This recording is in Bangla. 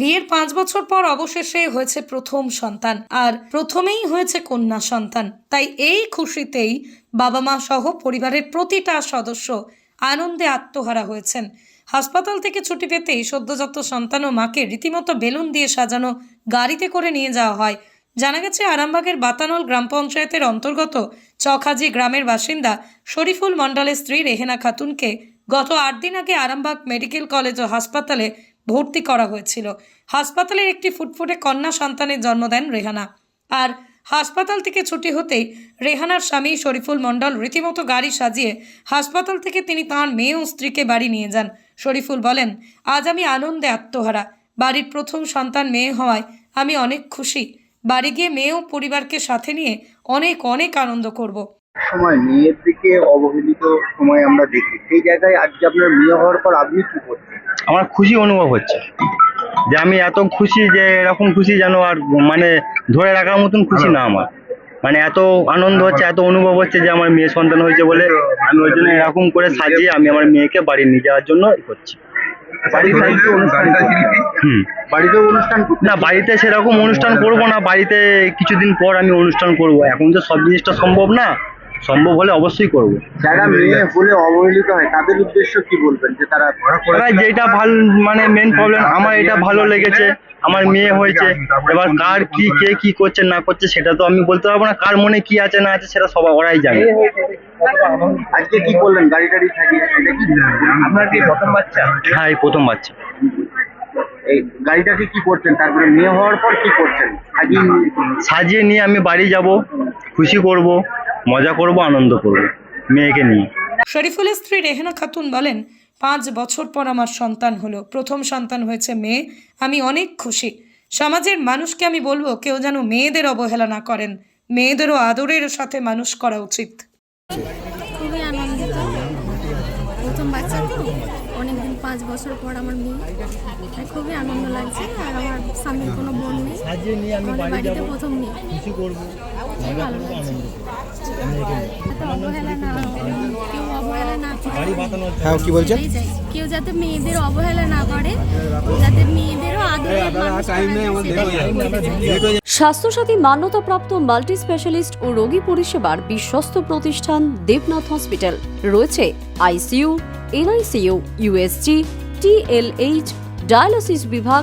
বিয়ের পাঁচ বছর পর অবশেষে হয়েছে প্রথম সন্তান, আর প্রথমেই হয়েছে কন্যা সন্তান। তাই এই খুশিতেই বাবা মা সহ পরিবারের প্রতিটা সদস্য আনন্দে আত্মহারা হয়েছেন। হাসপাতাল থেকে ছুটি পেতেই সদ্যজাত সন্তান ও মাকে রীতিমতো বেলুন দিয়ে সাজানো, গাড়িতে করে নিয়ে যাওয়া হয়। জানা গেছে, আরামবাগের বাতানল গ্রাম পঞ্চায়েতের অন্তর্গত চখাজি গ্রামের বাসিন্দা শরীফুল মণ্ডলের স্ত্রী রেহেনা খাতুনকে গত আট দিন আগে আরামবাগ মেডিকেল কলেজ ও হাসপাতালে ভর্তি করা হয়েছিল। হাসপাতালের একটি ফুটফুটে কন্যা সন্তানের জন্ম দেন রেহানা। আর হাসপাতাল থেকে ছুটি হতেই রেহানার স্বামী শরীফুল মণ্ডল রীতিমতো গাড়ি সাজিয়ে হাসপাতাল থেকে তিনি তাঁর মেয়ে ও স্ত্রীকে বাড়ি নিয়ে যান। শরীফুল বলেন, আজ আমি আনন্দে আত্মহারা। বাড়ির প্রথম সন্তান মেয়ে হওয়ায় আমি অনেক খুশি। বাড়ি গিয়ে মেয়ে ও পরিবারকে সাথে নিয়ে অনেক অনেক আনন্দ করব। সময় মেয়ের দিকে অবহেলিত সময় আমরা দেখি। সেই জায়গায় আজকে আপনার মেয়ে হওয়ার পর আপনি কি করছেন? আমার খুশি অনুভব হচ্ছে। যে আমি এত খুশি যে এরকম খুশি যেন আর মানে ধরে রাখার মতন খুশি না আমার। মানে এত আনন্দ হচ্ছে এত অনুভব হচ্ছে যে আমার মেয়ে সন্তান হয়েছে বলে আমি ওই জন্য এরকম করে সাজিয়ে আমি আমার মেয়েকে বাড়ি নিয়ে যাওয়ার জন্য করছি। না বাড়িতে সেরকম অনুষ্ঠান করব না। বাড়িতে কিছুদিন পর আমি অনুষ্ঠান করব। এখন তো সব জিনিসটা সম্ভব না। সম্ভব হলে অবশ্যই করব। যারা মেয়ে হলে অবহেলিত হয় তাদের উদ্দেশ্য কি বলবেন যে তারা এবার যেটা ভালো মানে মেন প্রবলেম আমার এটা ভালো লেগেছে আমার মেয়ে হয়েছে। এবার কার কি কে কি করছে না করছে সেটা তো আমি বলতে পারব না। কার মনে কি আছে না আছে সেটা সবাই ওরাই জানে। আজকে কি করলেন? গাড়ি টাড়ি সাজিয়ে আপনার কি প্রথম বাচ্চা? হ্যাঁ এই প্রথম বাচ্চা। এই গাড়িটাকে কি করছেন? তারপরে মেয়ে হওয়ার পর কি করছেন? সাজিয়ে সাজিয়ে নিয়ে আমি বাড়ি যাব খুশি করব। মজা করব আনন্দ করব মেয়েকে নিয়ে। শরীফুলের স্ত্রী রেহেনা খাতুন বলেন পাঁচ বছর পর আমার সন্তান হলো। প্রথম সন্তান হয়েছে মেয়ে। আমি অনেক খুশি। সমাজের মানুষকে আমি বলব কেউ যেন মেয়েদের অবহেলা না করেন। মেয়েদেরও আদরের সাথে মানুষ করা উচিত। খুবই আনন্দিত। প্রথম বাচ্চা তো। অনেকদিন পাঁচ বছর পর আমার মেয়ে। খুবই আনন্দ লাগছে। আর স্বামীর কোনো বোন নেই। আমাদের বাড়িতে প্রথম মেয়ে খুশি করব। খুবই ভালো লাগছে। এত অবহেলা না কেউ অবহেলা না করে। হ্যাঁ কেউ যাতে মেয়েদের অবহেলা না করে যাতে মেয়েদেরও চাই। স্বাস্থ্যসাথী মান্যতাপ্রাপ্ত মাল্টি স্পেশালিস্ট ও রোগী পরিষেবার বিশ্বস্ত প্রতিষ্ঠান দেবনাথ হসপিটাল। রয়েছে ICU NICU USG TLH dialysis বিভাগ